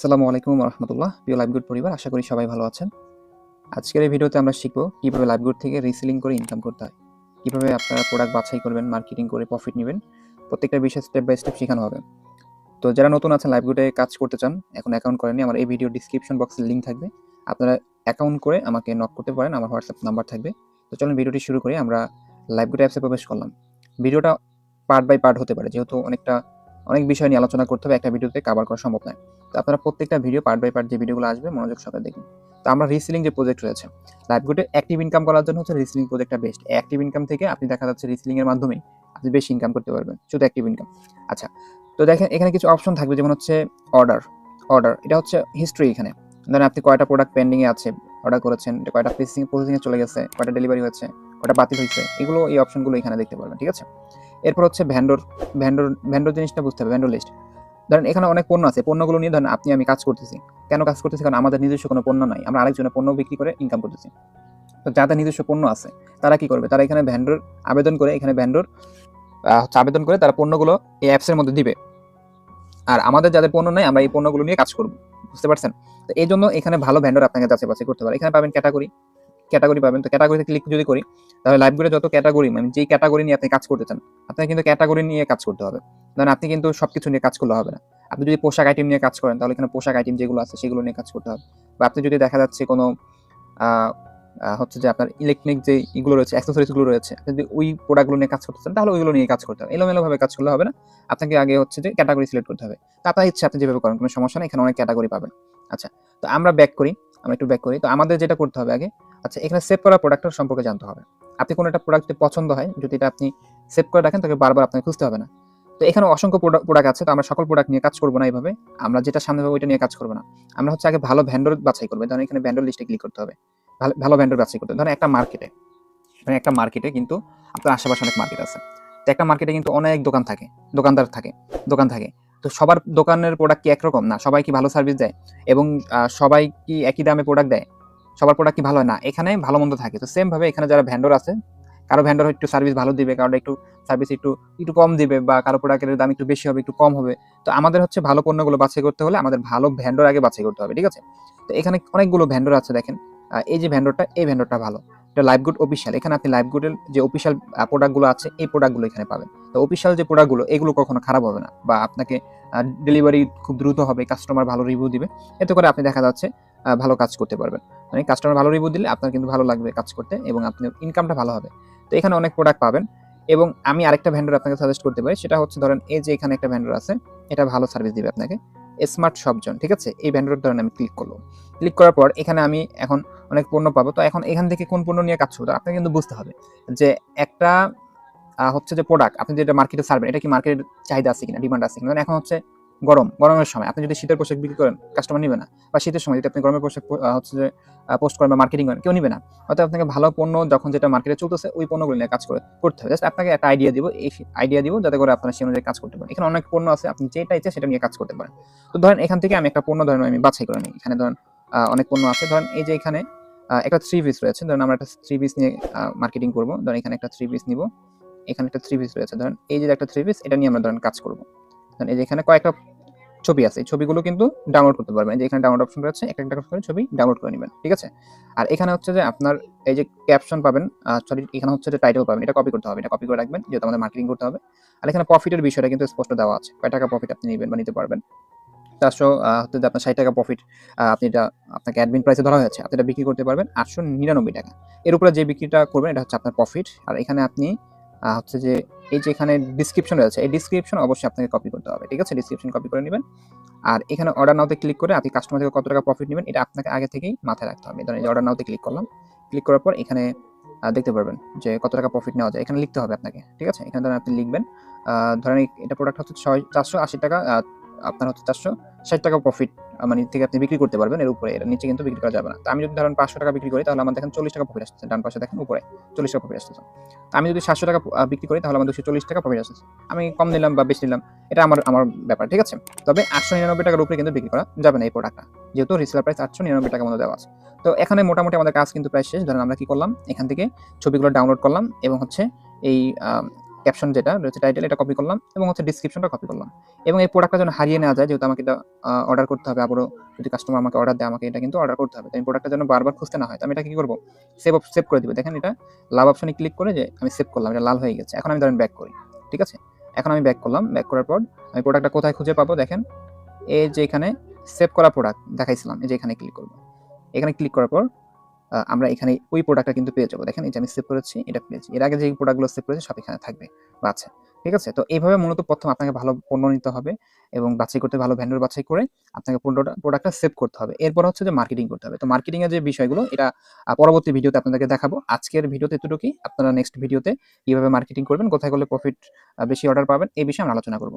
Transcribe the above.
আসসালামু আলাইকুম রহমতুল্লাহ প্রিয় লাইভগুড পরিবার, আশা করি সবাই ভালো আছেন। আজকের এই ভিডিওতে আমরা শিখব কীভাবে লাইভগুড থেকে রিসেলিং করে ইনকাম করতে হয়। কীভাবে আপনারা প্রোডাক্ট বাছাই করবেন মার্কেটিং করে প্রফিট নেবেন, প্রত্যেকটা বিষয় স্টেপ বাই স্টেপ শেখানো হবে। তো যারা নতুন আছেন লাইভগুডে কাজ করতে চান, এখন অ্যাকাউন্ট করেনি আমার এই ভিডিও ডিসক্রিপশন বক্সে লিঙ্ক থাকবে। আপনারা অ্যাকাউন্ট করে আমাকে নক করতে পারেন, আমার হোয়াটসঅ্যাপ নাম্বার থাকবে। তো চলুন ভিডিওটি শুরু করে, আমরা লাইভগুড অ্যাপসে প্রবেশ করলাম। ভিডিওটা পার্ট বাই পার্ট হতে পারে, যেহেতু অনেকটা অনেক বিষয় নিয়ে আলোচনা করতে হবে, একটা ভিডিওতে কভার করা সম্ভব নয়। তো আপনারা প্রত্যেকটা ভিডিও পার্ট বাই পার্ট যে ভিডিওগুলো আসবে, মনোযোগ সহকারে দেখুন। তো আমরা রিসেলিং যে প্রজেক্ট রয়েছে লাইভগুডে অ্যাক্টিভ ইনকাম করার জন্য হচ্ছে রিসেলিং প্রজেক্টটা বেস্ট অ্যাক্টিভ ইনকাম থেকে আপনি দেখা যাচ্ছে রিসেলিং এর মাধ্যমে আপনি বেশি ইনকাম করতে পারবেন, শুধু অ্যাক্টিভ ইনকাম আচ্ছা তো দেখেন, এখানে কিছু অপশন থাকবে, যেমন হচ্ছে অর্ডার অর্ডার এটা হচ্ছে হিস্ট্রি এখানে। ধরেন আপনি কয়টা প্রোডাক্ট পেন্ডিং এ আছে অর্ডার করেছেন কয়টা প্রসেসিং প্রসেসিং এ চলে গেছে, কয়টা ডেলিভারি হয়েছে কয়টা বাতিল হয়েছে, এগুলো এই অপশনগুলো এখানে দেখতে পারবেন, ঠিক আছে? এরপর হচ্ছে ভ্যান্ডর ভ্যান্ডর ভ্যান্ডর জিনিসটা বুঝতে হবে ভ্যান্ডর লিস্ট ধরেন এখানে অনেক পণ্য আছে, পণ্যগুলো নিয়ে ধরেন আপনি, আমি কাজ করতেছি। কেন কাজ করতেছি? কারণ আমাদের নিজস্ব কোনো পণ্য নাই, আমরা আরেকজনের পণ্য বিক্রি করে ইনকাম করতেছি। তো যাদের নিজস্ব পণ্য আছে, তারা কি করবে? তারা এখানে ভ্যান্ডর আবেদন করে, এখানে ভ্যান্ডর হচ্ছে আবেদন করে তারা পণ্যগুলো এই অ্যাপসের মধ্যে দিবে। আর আমাদের যাদের পণ্য নাই, আমরা এই পণ্যগুলো নিয়ে কাজ করব, বুঝতে পারছেন? তো এই জন্য এখানে ভালো ভ্যান্ডর আপনাকে যাচাই বাছাই করতে পারে। এখানে পাবেন ক্যাটাগরি ক্যাটাগরি পাবেন। তো ক্যাটাগরিতে ক্লিক যদি করি, তাহলে লাইভগুলো যত ক্যাটাগরি মানে যেই ক্যাটাগরি নিয়ে আপনি কাজ করতে চান আপনাকে কিন্তু ক্যাটাগরি নিয়ে কাজ করতে হবে। ধরেন আপনি কিন্তু সবকিছু নিয়ে কাজ করলে হবে না। আপনি যদি পোশাক আইটেম নিয়ে কাজ করেন, তাহলে এখানে পোশাক আইটেম যেগুলো আছে, সেগুলো নিয়ে কাজ করতে হবে। বা আপনি যদি দেখা যাচ্ছে কোনো হচ্ছে যে আপনার ইলেকট্রনিক যে ইগুলো রয়েছে অ্যাক্সেসরিজগুলো রয়েছে, আপনি যদি ওই প্রোডাক্টগুলো নিয়ে কাজ করতে চান তাহলে ওইগুলো নিয়ে কাজ করতে হবে। এলোমেলোভাবে কাজ করলে হবে না। আপনাকে আগে হচ্ছে যে ক্যাটাগরি সিলেক্ট করতে হবে। তো আপনার ইচ্ছে, আপনি যেভাবে করেন, কোনো সমস্যা নেই, এখানে অনেক ক্যাটাগরি পাবেন। আচ্ছা তো আমরা ব্যাক করি, আমরা একটু ব্যাক করি। তো আমাদের যেটা করতে হবে আগে আচ্ছা এখানে সেভ করা প্রোডাক্টের সম্পর্কে জানতে হবে। আপনি কোনো একটা প্রোডাক্ট পছন্দ হয়, যদি এটা আপনি সেভ করে রাখেন, তাকে বারবার আপনাকে খুঁজতে হবে না। তো এখানে অসংখ্য প্রোডাক্ট আছে, তো আমরা সকল প্রোডাক্ট নিয়ে কাজ করব না এইভাবে। আমরা যেটা সামনে পাবো, ওইটা নিয়ে কাজ করব না। আমরা হচ্ছে আগে ভালো ভ্যান্ডর বাছাই করবে। ধরেন এখানে ভ্যান্ডর লিস্টে ক্লিক করতে হবে। ভালো ভালো ভ্যান্ডর বাছাই করতে ধরেন একটা মার্কেটে ধরেন একটা মার্কেটে কিন্তু আপনার আশেপাশে অনেক মার্কেট আছে। তো একটা মার্কেটে কিন্তু অনেক দোকান থাকে, দোকানদার থাকে, দোকান থাকে। তো সবার দোকানের প্রোডাক্ট কি একরকম? না, সবাই কি ভালো সার্ভিস দেয়? এবং সবাই কি একই দামে প্রোডাক্ট দেয়? সবার প্রোডাক্ট কি ভালো হয় না, এখানে ভালো মন্দ থাকে। তো সেম ভাবে এখানে যারা ভ্যান্ডর আছে, কারও ভ্যান্ডর একটু সার্ভিস ভালো দিবে কারও একটু সার্ভিস একটু একটু কম দিবে বা কারও প্রোডাক্টের দাম একটু বেশি হবে, একটু কম হবে, তো আমাদের হচ্ছে ভালো পণ্যগুলো বাছাই করতে হলে আমাদের ভালো ভ্যান্ডর আগে বাছাই করতে হবে, ঠিক আছে? তো এখানে অনেকগুলো ভ্যান্ডর আছে, দেখেন। এই যে ভ্যান্ডরটা এই ভ্যান্ডরটা ভালো। এটা লাইভ গুড অফিসিয়াল এখানে আপনি লাইভ গুডের যে অফিসিয়াল প্রোডাক্টগুলো আছে, এই প্রোডাক্টগুলো এখানে পাবেন। তো অফিসিয়াল যে প্রোডাক্টগুলো এগুলো কখনো খারাপ হবে না বা আপনাকে ডেলিভারি খুব দ্রুত হবে কাস্টমার ভালো রিভিউ দিবে। এতে করে আপনি দেখা যাচ্ছে ভালো কাজ করতে পারবেন। মানে কাস্টমার ভালো রিভিউ দিলে আপনার কিন্তু ভালো লাগবে কাজ করতে এবং আপনার ইনকামটা ভালো হবে। তো এখানে অনেক প্রোডাক্ট পাবেন এবং আমি আরেকটা ভ্যান্ডর আপনাকে সাজেস্ট করতে পারি, সেটা হচ্ছে ধরেন এই যে এখানে একটা ভ্যান্ডর আছে, এটা ভালো সার্ভিস দিবে আপনাকে। স্মার্ট শপজন ঠিক আছে? এই ভ্যান্ডর ধরেন আমি ক্লিক করল ক্লিক করার পর এখানে আমি এখন অনেক পণ্য পাবো। তো এখন এখান থেকে কোন পণ্য নিয়ে কাজ করতে আপনাকে কিন্তু বুঝতে হবে যে একটা হচ্ছে যে প্রোডাক্ট আপনি যেটা মার্কেটে ছাড়বেন এটা কি মার্কেটের চাহিদা আছে কিনা ডিমান্ড আছে কিনা। এখন হচ্ছে গরম, গরমের সময়। আপনি যদি শীতের পোশাক বিক্রি করেন কাস্টমার নিবে না। বা শীতের সময় যদি আপনি গরমের পোশাক হচ্ছে যে পোস্ট করেন বা মার্কেটিং করেন, কেউ নিবে না। অর্থাৎ আপনাকে ভালো পণ্য যখন যেটা মার্কেটে চলতেছে, ওই পণ্যগুলো নিয়ে কাজ করে, করতে হবে। জাস্ট আপনাকে একটা আইডিয়া দিব, এই আইডিয়া দিব, যাতে করে আপনারা সেই অনুযায়ী কাজ করতে পারেন। এখানে অনেক পণ্য আছে, আপনি যেটা ইচ্ছে সেটা নিয়ে কাজ করতে পারেন। তো ধরেন এখান থেকে আমি একটা পণ্য ধরেন আমি বাছাই করে নিই। এখানে ধরেন অনেক পণ্য আছে। ধরেন এই যে এখানে একটা থ্রি পিস রয়েছে। ধরেন আমরা একটা থ্রি পিস নিয়ে মার্কেটিং করব। ধরেন এখানে একটা থ্রি পিস নিব। এখানে একটা থ্রি পিস রয়েছে। ধরেন এই যে একটা থ্রি পিস এটা নিয়ে আমরা ধরেন কাজ করব। ধরেন এই যে এখানে কয়েকটা ছবি আছে ছবিগুলো কিন্তু ডাউনলোড করতে পারবেন। যে এখানে ডাউনলোড অপশন রয়েছে, একটা একটা করে ছবি ডাউনলোড করে নেবেন, ঠিক আছে? আর এখানে হচ্ছে যে আপনার এই যে ক্যাপশন পাবেন সরি এখানে হচ্ছে যে টাইটেল পাবেন, এটা কপি করতে হবে, এটা কপি করে রাখবেন, যেহেতু আমাদের মার্কেটিং করতে হবে। আর এখানে প্রফিটের বিষয়টা কিন্তু স্পষ্ট দেওয়া আছে, কয় টাকা প্রফিট আপনি নেবেন বা নিতে পারবেন। চারশো হচ্ছে যে আপনার ষাট টাকা প্রফিট আপনি এটা, আপনাকে অ্যাডমিন প্রাইসে ধরা হয়েছে, আপনি এটা বিক্রি করতে পারবেন আটশো নিরানব্বই টাকা। এর উপরে যে বিক্রিটা করবেন, এটা হচ্ছে আপনার প্রফিট আর এখানে আপনি হচ্ছে যে এই যে এখানে ডিসক্রিপশন রয়েছে, এই ডিসক্রিপশন অবশ্যই আপনাকে কপি করতে হবে, ঠিক আছে? ডিসক্রিপশন কপি করে নেবেন। আর এখানে অর্ডার নাওতে ক্লিক করে আপনি কাস্টমার থেকে কত টাকা প্রফিট নেবেন, এটা আপনাকে আগে থেকেই মাথায় রাখতে হবে। ধরেন অর্ডার নাওতে ক্লিক করলাম ক্লিক করার পর এখানে দেখতে পারবেন যে কত টাকা প্রফিট নেওয়া যায়, এখানে লিখতে হবে আপনাকে, ঠিক আছে? এখানে ধরেন আপনি লিখবেন ধরেন এটা প্রোডাক্ট হচ্ছে ছয়, চারশো আশি টাকা আপনার হচ্ছে চারশো ষাট টাকা প্রফিট মানে থেকে আপনি বিক্রি করতে পারবেন, এর উপরে, এর নিচে কিন্তু বিক্রি করা যাবে না। তো আমি যদি ধরেন পাঁচশো টাকা বিক্রি করি, তাহলে আমার দেখেন চল্লিশ টাকা প্রফিট আসতেছে, ডান পাশে দেখেন উপরে, চল্লিশ টাকা প্রফিট আসতেছে। আমি যদি সাতশো টাকা বিক্রি করি, তাহলে আমার দুশো চল্লিশ টাকা প্রফিট আসতেছে। আমি কম নিলাম বা বেশি নিলাম, এটা আমার আমার ব্যাপার, ঠিক আছে? তবে আটশো নিরানব্বই টাকার উপরে কিন্তু বিক্রি করা যাবে না এই প্রোডাক্টটা যেহেতু রিসেলার প্রাইস আটশো নিরানব্বই টাকা মতো দেওয়া আছে। তো এখানে মোটামুটি আমাদের কাজ কিন্তু প্রায় শেষ। ধরেন আমরা কি করলাম? এখান থেকে ছবিগুলো ডাউনলোড করলাম এবং হচ্ছে এই ক্যাপশন যেটা রয়েছে টাইটেল এটা কপি করলাম এবং হচ্ছে ডিসক্রিপশনটা কপি করলাম। এবং এই প্রোডাক্টটা যেন হারিয়ে নেওয়া যায়, যেহেতু আমাকে এটা অর্ডার করতে হবে, আবারও যদি কাস্টমার আমাকে অর্ডার দেয়, আমাকে এটা কিন্তু অর্ডার করতে হবে। তো আমি প্রোডাক্টটা যেন বারবার খুঁজতে না হয়, তো আমি এটা কি করব? সেভ সেভ করে দিবে। দেখেন এটা লাভ অপশনে ক্লিক করে যে আমি সেভ করলাম, এটা লাল হয়ে গেছে। এখন আমি ধরেন ব্যাক করি, ঠিক আছে? এখন আমি ব্যাক করলাম ব্যাক করার পর আমি প্রোডাক্টটা কোথায় খুঁজে পাবো? দেখেন, এই যে এখানে সেভ করা প্রোডাক্ট দেখাইছিলাম, এই যে এখানে ক্লিক করব। এখানে ক্লিক করার পর আমরা এখানে ওই প্রোডাক্টটা কিন্তু পেয়ে যাব। দেখেন যে আমি সেভ করেছি, এটা পেয়েছি। এর আগে যে প্রোডাক্টগুলো সেভ করেছি, সব এখানে থাকবে। বা আছে ঠিক আছে? তো এইভাবে মূলত প্রথম আপনাকে ভালো পণ্য নিতে হবে এবং বাছাই করতে ভালো ভ্যান্ডর বাছাই করে আপনাকে পণ্যটা প্রোডাক্টটা সেভ করতে হবে। এরপর হচ্ছে যে মার্কেটিং করতে হবে। তো মার্কেটিং এর যে বিষয়গুলো, এটা পরবর্তী ভিডিওতে আপনাদেরকে দেখাবো। আজকের ভিডিওতে এতটুকুই। আপনারা নেক্সট ভিডিওতে কীভাবে মার্কেটিং করবেন, কোথায় করলে প্রফিট বেশি অর্ডার পাবেন, এই বিষয়ে আমরা আলোচনা করব।